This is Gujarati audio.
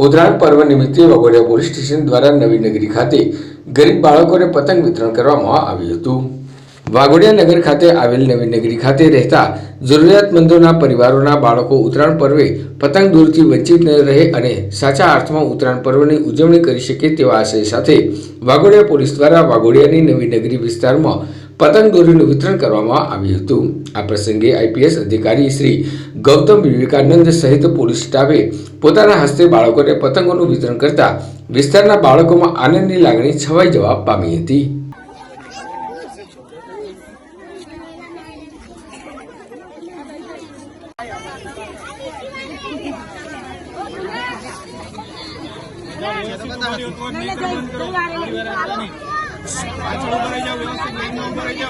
ઉત્તરાયણ પર્વ નિમિત્તે વગોડિયા પોલીસ સ્ટેશન દ્વારા નવી નગરી ખાતે ગરીબ બાળકોને પતંગ વિતરણ કરવામાં આવ્યું હતું. વાઘોડિયા નગર ખાતે આવેલ નવી નગરી ખાતે રહેતા જરૂરિયાતમંદોના પરિવારોના બાળકો ઉત્તરાયણ પર્વે પતંગ દૂરથી વંચિત ન રહે અને સાચા અર્થમાં ઉત્તરાયણ પર્વની ઉજવણી કરી શકે તેવા આશય સાથે વાઘોડિયા પોલીસ દ્વારા વાઘોડિયાની નવી નગરી વિસ્તારમાં પતંગ દોરીનું વિતરણ કરવામાં આવ્યું હતું. આ પ્રસંગે આઈપીએસ અધિકારી શ્રી ગૌતમ વિવેકાનંદ સહિત પોલીસ સ્ટાફે પોતાના હસ્તે બાળકોને પતંગોનું વિતરણ કરતા વિસ્તારના બાળકોમાં આનંદની લાગણી છવાઈ જવા પામી હતી. પાછળ ઊભા રહી જાઓ વ્યવસ્થિત લાઈનમાં ઊભા રહી